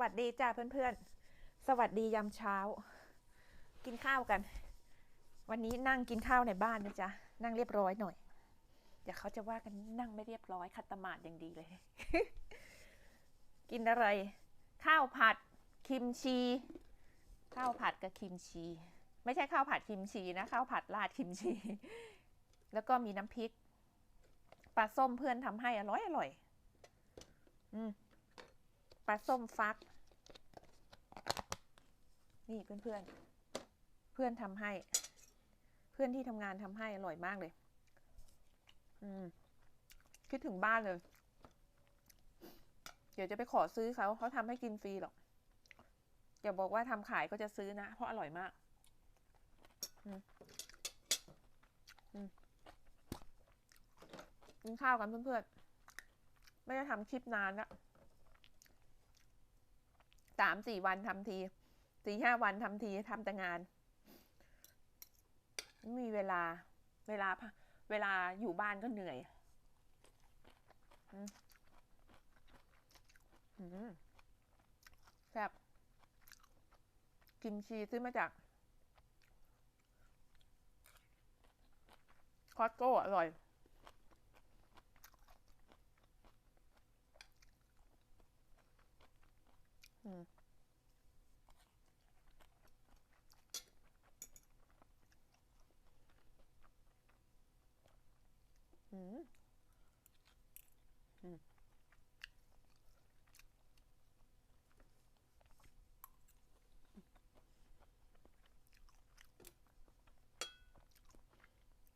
วัสดีจ้าเพื่อนๆ สวัสดียามเช้า กินข้าวกัน วันนี้นั่งกินข้าวในบ้านนะจ๊ะ นั่งเรียบร้อยหน่อยเดี๋ยวเขาจะว่ากันนั่งไม่เรียบร้อยขัดตมาดอย่างดีเลย กินอะไร ข้าวผัดคิมชี ข้าวผัดกับคิมชี ไม่ใช่ข้าวผัดคิมชีนะ ข้าวผัดราดคิมชี แล้วก็มีน้ำพริกปลาส้มเพื่อนทำให้อร่อยอร่อย อืมปลาส้มฟัก นี่เพื่อนเพื่อนเพื่อนทำให้ เพื่อนที่ทำงานทำให้อร่อยมากเลย อืม คิดถึงบ้านเลย เดี๋ยวจะไปขอซื้อเขาเขาทำให้กินฟรีหรอกอย่าบอกว่าทำขายก็จะซื้อนะ เพราะอร่อยมาก อืมอืมกินข้าวกันเพื่อนๆ ไม่ได้ทำคลิปนานละสามสี่วันทำที สี่ห้าวันทำทีทำแต่งานไม่มีเวลา เวลาเวลาอยู่บ้านก็เหนื่อยอืมแซ่บกิมชีซื้อมาจาก คอสโก้อร่อย อืม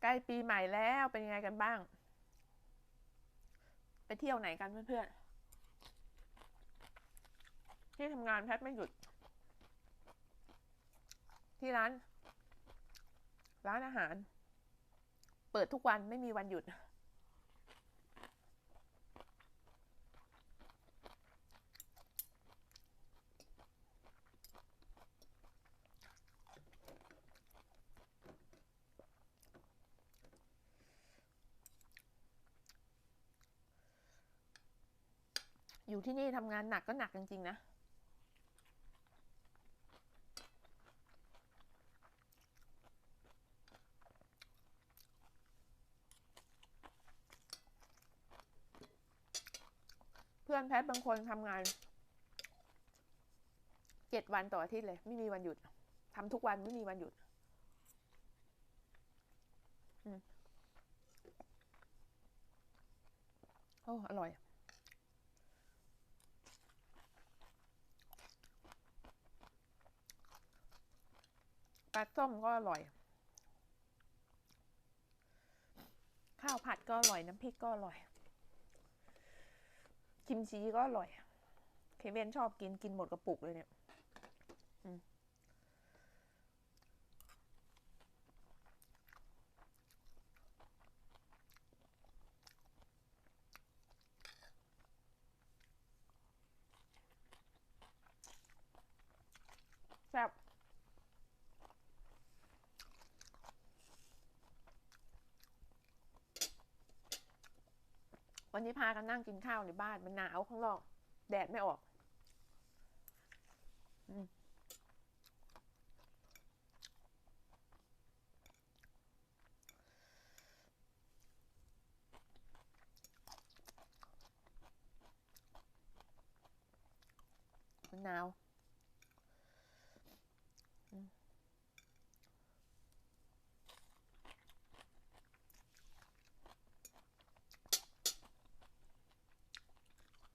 ล้ปีใหม่แล้วเป็นยังไงกันบ้าง ไปเที่ยวไหนกันเพื่อนๆ ที่ทำงานแพทย์ไม่หยุด ที่ร้าน ร้านอาหาร เปิดทุกวันไม่มีวันหยุด อยู่ที่นี่ทำงานหนักก็หนักจริงๆนะ เพื่อนแพทย์บางคนทำงานเจ็ดวันต่ออาทิตย์เลย ไม่มีวันหยุดทำทุกวันไม่มีวันหยุดอโอ้อร่อย ปลาส้มก็อร่อย ข้าวผัดก็อร่อย น้ำพริกก็อร่อยคิมชีก็อร่อย เคเวนชอบกินกินหมดกระปุกเลยเนี่ยแซ่บ วันนี้พากันนั่งกินข้าวในบ้านมันหนาวข้างนอก แดดไม่ออกอืมันหนาวอืม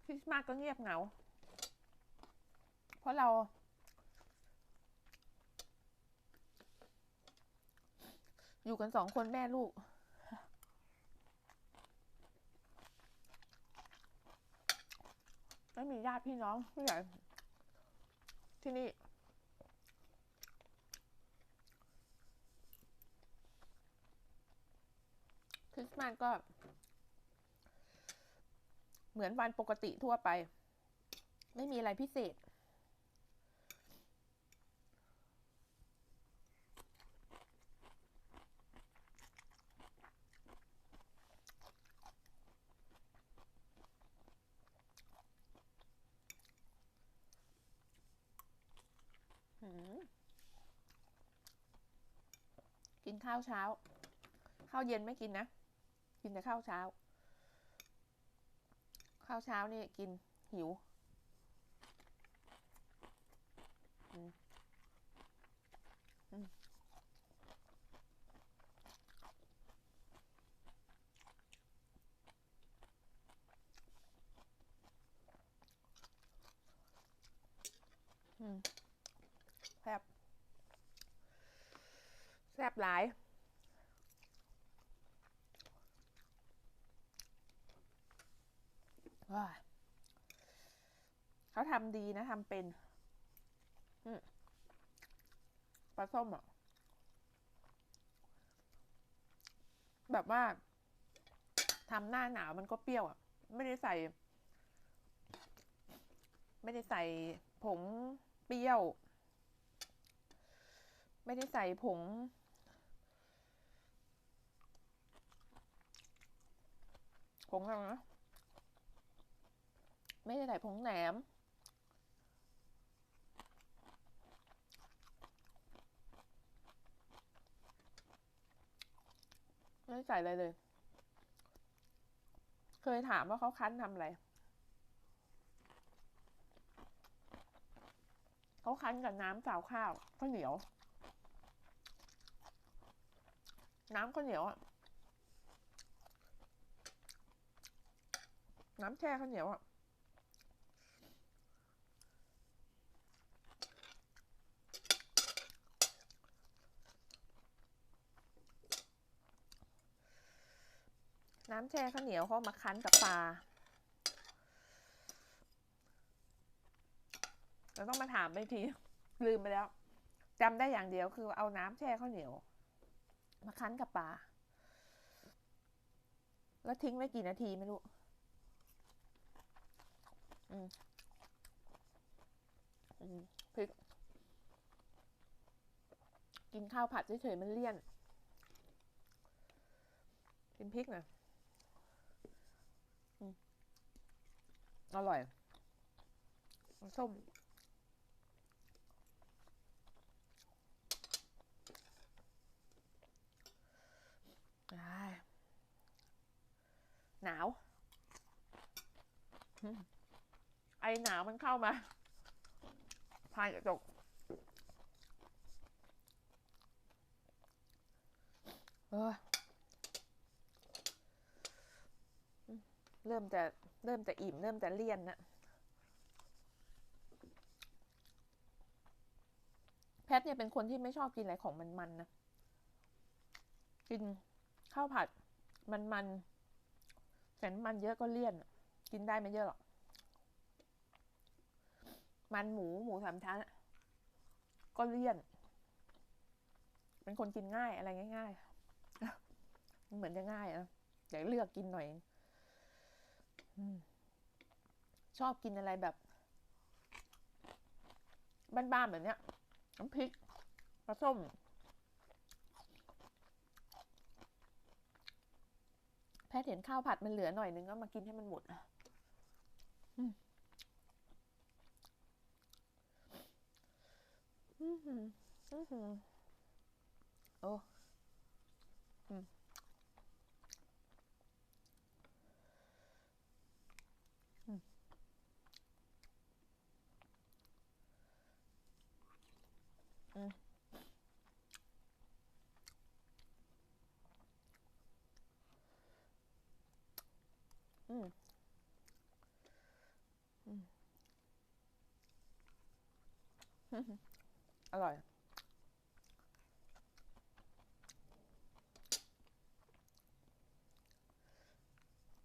คริ สต์มาสก็เงียบเหงา เพราะเรา อยู่กันสองคนแม่ลูก ไม่มีญาติพี่น้องผู้ใหญ่ที่นี่คริสต์มาสก็ เหมือนวันปกติทั่วไป ไม่มีอะไรพิเศษ กินข้าวเช้า ข้าวเย็นไม่กินนะ กินแต่ข้าวเช้า ข้าวเช้านี่กินหิวแซ่บแซ่บหลาย ว้าย เขาทำดีนะทำเป็นปลาส้มอะ แบบว่าทำหน้าหนาวมันก็เปรี้ยวอะ ไม่ได้ใส่ ไม่ได้ใส่ผงเปรี้ยว ไม่ได้ใส่ผง ผงอะไรนะ ไม่ได้ใส่ผงแหนม ไม่ใส่อะไรเลย เคยถามว่าเขาคั้นทำอะไร เขาคั้นกับน้ำสาวข้าวข้าวเหนียว น้ำข้าวเหนียวอะน้ำแช่ข้าวเหนียวอะ น้ำแช่ข้าวเหนียวเขามาคั้นกับปลาเราต้องมาถามไปที ลืมไปแล้วจำได้อย่างเดียวคือเอาน้ำแช่ข้าวเหนียว มาคั้นกับปลาแล้วทิ้งไว้กี่นาทีไม่รู้พริก กินข้าวผัดเฉยๆมันเลี่ยน กินพริกหน่อยอืม อร่อยส้มหนาวอืมไอหนาวมันเข้ามาพายกระจกเออเริ่มจะ เริ่มจะอิ่ม เริ่มจะเลี่ยนนะแพทเนี่ยเป็นคนที่ไม่ชอบกินอะไรของมันๆนนะกินข้าวผัดมันมันๆแต่น้ำมันเยอะก็เลี่ยน กินได้ไม่เยอะหรอกมันหมูหมูสามชั้นก็เลี่ยน เป็นคนกินง่ายอะไรง่าย ๆ เหมือนจะง่ายอะอยากเลือกกินหน่อย ชอบกินอะไรแบบบ้านๆแบบเนี้ยน้ำพริกปลาส้ม แพทย์เห็นข้าวผัดมันเหลือหน่อยนึงก็มากินให้มันหมดอะอืมอือหืออือหือโอ้อืมอืมอืมอืมอืม อร่อย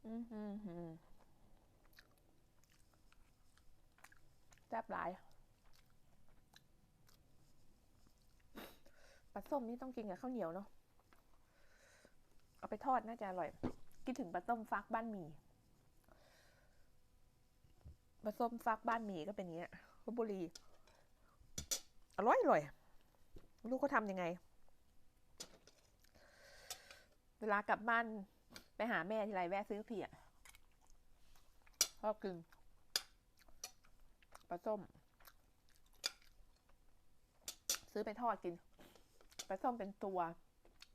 อืมหืมหืมแซ่บหลายปลาส้มนี่ต้องกินกับข้าวเหนียวเนาะ เอาไปทอดน่าจะอร่อย คิดถึงปลาส้มฟักบ้านหมี่ ปลาส้มฟักบ้านหมี่ก็เป็นอย่างเงี้ยลพบุรี อร่อยอร่อยไม่รู้เขาทำยังไง เวลากลับบ้านไปหาแม่ทีไรแวะซื้อเพียชอบกินปลาส้ม ซื้อไปทอดกินปลาส้มเป็นตัว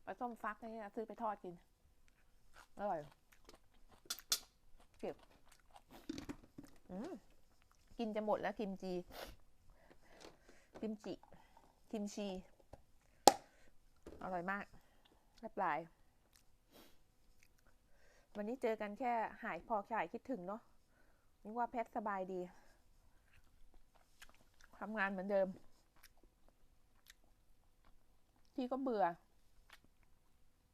ปลาส้มฟักนี่นะซื้อไปทอดกินอร่อยเก็บอืมกินจะหมดแล้วกิมจี กิมจิกิมชีอร่อยมากแซ่บลาย วันนี้เจอกันแค่หายพอหายคิดถึงเนาะนึกว่าแพทสบายดีทำงานเหมือนเดิมพี่ก็เบื่อ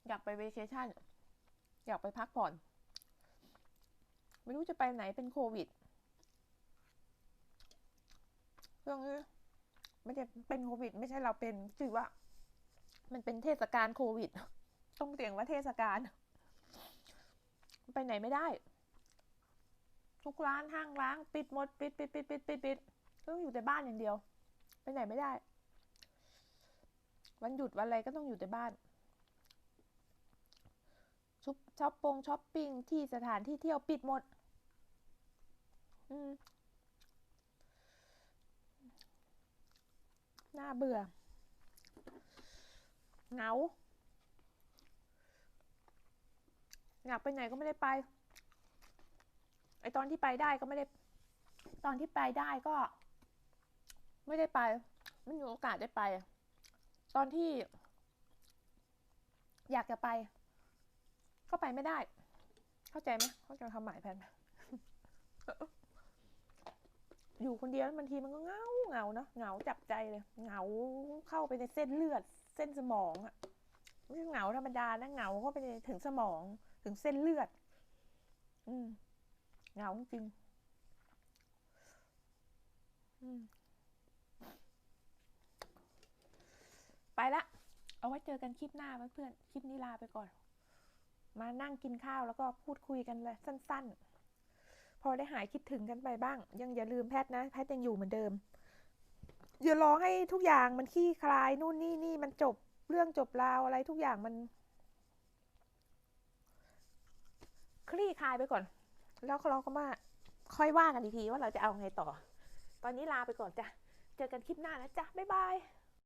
อยากไปเวเคชั่น อยากไปพักผ่อน ไม่รู้จะไปไหนเป็นโควิดเรื่องนี้ ไม่ได้เป็นโควิด ไม่ใช่เราเป็นคือว่า มันเป็นเทศกาลโควิด ต้องเตียงว่าเทศกาลไปไหนไม่ได้ ทุกร้านห้างร้างปิดหมดปิดปิดปิดปิดปิดปิดต้องอยู่แต่บ้านอย่างเดียว ไปไหนไม่ได้ วันหยุดวันอะไรก็ต้องอยู่แต่บ้านชุบช้อปปงช้อปปิ้งที่สถานที่เที่ยวปิดหมด อืม น่าเบื่อ เหงา อยากไปไหนก็ไม่ได้ไป ไอตอนที่ไปได้ก็ไม่ได้ ตอนที่ไปได้ก็ ไม่ได้ไป ไม่มีโอกาสได้ไป ตอนที่ อยากจะไป ก็ไปไม่ได้ เข้าใจไหมเข้าใจคำหมายแพนไหม อยู่คนเดียวบางทีมันก็เงาเงาเนาะเงาจับใจเลยเงาเข้าไปในเส้นเลือด เส้นสมองอะไม่ใช่เงาธรรมดานะเงาเข้าไปในถึงสมองถึงเส้นเลือด อืมเงาจริง อืมไปละ เอาไว้เจอกันคลิปหน้าเพื่อนๆ คลิปนี้ลาไปก่อน มานั่งกินข้าวแล้วก็พูดคุยกันเลยสั้น ๆ อได้หายคิดถึงกันไปบ้าง ยังอย่าลืมแพทย์นะ แพทย์ยังอยู่เหมือนเดิม อย่ารอให้ทุกอย่างมันขี้คลายนู่นนี่นี่มันจบเรื่องจบราวอะไรทุกอย่างมัน คลี่คลายไปก่อน แล้วเราก็มาค่อยว่ากันอีกทีว่าเราจะเอาไงต่อ ตอนนี้ลาไปก่อนจ้ะ เจอกันคลิปหน้านะจ๊ะ บ๊ายบาย